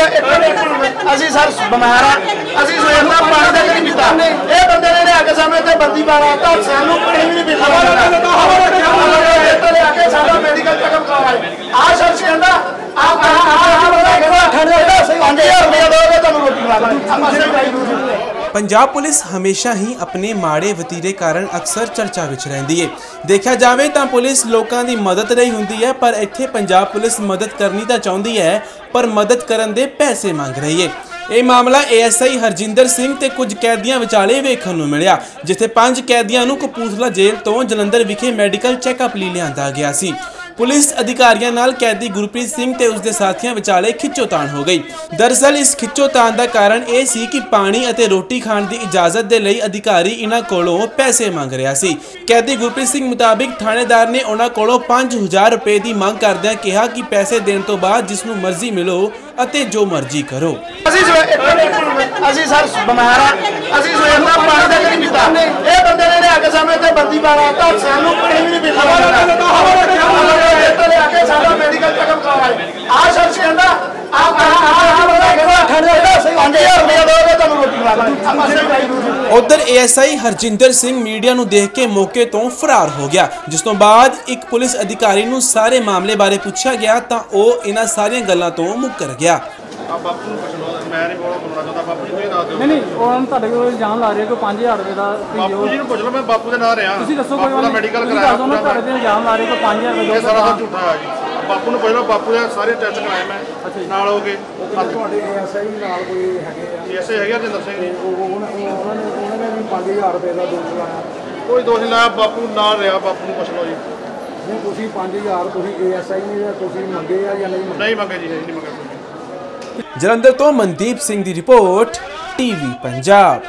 ਸਵੇਰ ਅਸੀਂ ਸਰ ਬਿਮਾਰ ਆ, ਅਸੀਂ ਸਵੇਰ ਦਾ ਪਾਣੀ ਤੱਕ ਨਹੀਂ ਪੀਤਾ। ਇਹ ਬੰਦੇ ਨੇ ਲਿਆ ਕੇ ਸਾਹਮਣੇ ਤੇ ਬੰਦੀ ਪਾਣਾ ਤਾਂ ਸਾਨੂੰ ਪਾਣੀ ਵੀ ਨਹੀਂ ਪੀਤਾ ਇੱਥੇ ਲਿਆ ਕੇ ਸਾਡਾ ਮੈਡੀਕਲ ਚੈੱਕਅਪ ਕਰਾਇਆ ਆ ਸ਼ਖਸ ਕਹਿੰਦਾ ਆ ਆ ਆ ਬੰਦਾ ਕਹਿੰਦਾ ਠੰਡੇ ਦਾ ਸਹੀ 5000 ਰੁਪਏ ਦੋਗੇ ਤੁਹਾਨੂੰ ਰੋਟੀ ਖਵਾ ਦਾਂਗੇ ਆਪਾਂ ਸਹੀ ਭਾਈ ਨੂੰ ਪੰਜਾਬ ਪੁਲਿਸ ਹਮੇਸ਼ਾ ਹੀ ਆਪਣੇ ਮਾੜੇ ਵਤੀਰੇ ਕਾਰਨ ਅਕਸਰ ਚਰਚਾ ਵਿੱਚ ਰਹਿੰਦੀ ਹੈ ਦੇਖਿਆ ਜਾਵੇ ਤਾਂ ਪੁਲਿਸ ਲੋਕਾਂ ਦੀ ਮਦਦ ਨਹੀਂ ਹੁੰਦੀ ਹੈ, ਪਰ ਇੱਥੇ ਪੰਜਾਬ ਪੁਲਿਸ ਮਦਦ ਕਰਨੀ ਤਾਂ ਚਾਹੁੰਦੀ ਹੈ, ਪਰ ਮਦਦ ਕਰਨ ਦੇ ਪੈਸੇ ਮੰਗ ਰਹੀ ਹੈ ਇਹ ਮਾਮਲਾ ਏਐਸਆਈ ਹਰਜਿੰਦਰ ਸਿੰਘ ਤੇ ਕੁਝ ਕੈਦੀਆਂ ਵਿਚਾਲੇ ਵੇਖਣ ਨੂੰ ਮਿਲਿਆ, ਜਿੱਥੇ ਪੰਜ ਕੈਦੀਆਂ ਨੂੰ ਕਪੂਰਥਲਾ ਜੇਲ੍ਹ ਤੋਂ ਜਲੰਧਰ ਵਿਖੇ ਮੈਡੀਕਲ ਚੈੱਕਅਪ ਲਈ ਲਿਆਂਦਾ ਗਿਆ ਸੀ। ਪੁਲਿਸ ਅਧਿਕਾਰੀਆਂ ਨਾਲ ਕੈਦੀ ਗੁਰਪ੍ਰੀਤ ਸਿੰਘ ਤੇ ਉਸ ਦੇ ਸਾਥੀਆਂ ਵਿਚਾਲੇ ਖਿੱਚੋਤਾਣ ਹੋ ਗਈ। ਦਰਅਸਲ, ਇਸ ਖਿੱਚੋਤਾਣ ਦਾ ਕਾਰਨ ਇਹ ਸੀ ਕਿ ਪਾਣੀ ਅਤੇ ਰੋਟੀ ਖਾਣ ਦੀ ਇਜਾਜ਼ਤ ਦੇ ਲਈ ਅਧਿਕਾਰੀ ਇਹਨਾਂ ਕੋਲੋਂ ਪੈਸੇ ਮੰਗ ਰਿਹਾ ਸੀ। ਕੈਦੀ ਗੁਰਪ੍ਰੀਤ ਸਿੰਘ ਮੁਤਾਬਿਕ ਥਾਣੇਦਾਰ ਨੇ ਉਹਨਾਂ ਕੋਲੋਂ 5000 ਰੁਪਏ ਦੀ ਮੰਗ ਕਰਦਿਆਂ ਕਿਹਾ ਕਿ ਪੈਸੇ ਦੇਣ ਤੋਂ ਬਾਅਦ ਜਿਸ ਨੂੰ ਮਰਜ਼ੀ ਮਿਲੋ ਅਤੇ ਜੋ ਮਰਜ਼ੀ ਕਰੋ। ਅਸੀਂ ਅਸੀਂ ਸਰ ਬਿਮਾਰ ਆ ਅਸੀਂ ਸਵੇਰ ਦਾ ਪਾਣੀ ਤੱਕ ਨਹੀਂ ਪੀਤਾ। ਇਹ ਬੰਦੇ ਨੇ ਲਿਆ ਕੇ ਸਾਹਮਣੇ ਤੇ ਬੰਦੀ ਪਾਣਾ ਤਾਂ ਸਾਨੂੰ ਪਾਣੀ ਵੀ ਨਹੀਂ ਪੀਤਾ। ਉਧਰ ਏਐਸਆਈ ਹਰਜਿੰਦਰ ਸਿੰਘ ਮੀਡੀਆ ਨੂੰ ਦੇਖ ਕੇ ਮੌਕੇ ਤੋਂ ਫਰਾਰ ਹੋ ਗਿਆ ਜਿਸ ਤੋਂ ਬਾਅਦ ਇੱਕ ਪੁਲਿਸ ਅਧਿਕਾਰੀ ਨੂੰ ਸਾਰੇ ਮਾਮਲੇ ਬਾਰੇ ਪੁੱਛਿਆ ਗਿਆ ਤਾਂ ਉਹ ਇਹਨਾਂ ਸਾਰੀਆਂ ਗੱਲਾਂ ਤੋਂ ਮੁੱਕਰ ਗਿਆ। ਆ ਬਾਪੂ ਨੂੰ ਪੁੱਛ ਲਓ ਮੈਂ ਨਹੀਂ ਬੋਲਣਾ ਬੋਲਣਾ ਚਾਹੁੰਦਾ ਬਾਪੂ ਜੀ ਤੁਸੀਂ ਦੱਸ ਦਿਓ। ਨਹੀਂ ਨਹੀਂ ਉਹ ਹੁਣ ਤੁਹਾਡੇ ਕੋਲ ਇਲਜ਼ਾਮ ਲਾ ਰਹੇ ਕੋਈ 5000 ਰੁਪਏ ਦਾ ਤੁਸੀਂ ਬਾਪੂ ਜੀ ਨੂੰ ਪੁੱਛ ਲਓ ਮੈਂ ਬਾਪੂ ਦੇ ਨਾਂ ਰਿਹਾ। ਤੁਸੀਂ ਦੱਸੋ ਕੋਈ ਬਾਪੂ ਦਾ ਮੈਡੀਕਲ ਤੁਸੀਂ ਕਰਾਇਆ ਦੱਸੋ ਨਾ ਤੁਹਾਡੇ ਤੇ ਇਲਜ਼ਾਮ ਲਾ ਰਹੇ ਕੋਈ 5000 ਰੁਪਏ ਇਹ ਦਾ ਸਾਰਾ ਤਾਂ ਝੂਠਾ ਹੈ ਜੀ। ਬਾਪੂ ਨੂੰ ਪੁੱਛ ਲਓ ਬਾਪੂ ਦੇ ਸਾਰੇ ਟੈਸਟ ਕਰਾਏ ਮੈਂ ਨਾਲ ਹੋ ਗਏ। ਤੁਹਾਡੇ ਐਸਆਈ ਨਾਲ ਕੋਈ ਹੈਗੇ ਆ? ਐਸੇ ਹੈਗੇ ਹਰਜਿੰਦਰ ਸਿੰਘ ਜੀ। ਉਹ ਉਹਨਾਂ ਨੇ ਉਹਨਾਂ ਨੇ ਉਹਨਾਂ ਨੇ ਵੀ 5000 ਰੁਪਏ ਦਾ ਦੋਸ਼ ਲਾਇਆ ਕੋਈ ਦੋਸ਼ ਨਹੀਂ ਲਾਇਆ ਬਾਪੂ ਨਾਲ ਰਿਹਾ ਬਾਪੂ ਨੂੰ ਪੁੱਛ ਲਓ ਜੀ। ਨਹੀਂ ਤੁਸੀਂ 5000 ਤੁਸੀਂ ਏਐਸਆਈ ਨੇ ਤੁਸੀਂ ਮੰਗੇ ਆ ਜਾਂ ਨਹੀਂ ਮੰਗੇ? ਨਹੀਂ ਮੰਗੇ ਜੀ ਨਹੀਂ ਮੰਗੇ। ਕੋਈ ਜਲੰਧਰ ਤੋਂ ਮਨਦੀਪ ਸਿੰਘ ਦੀ ਰਿਪੋਰਟ ਟੀਵੀ ਪੰਜਾਬ।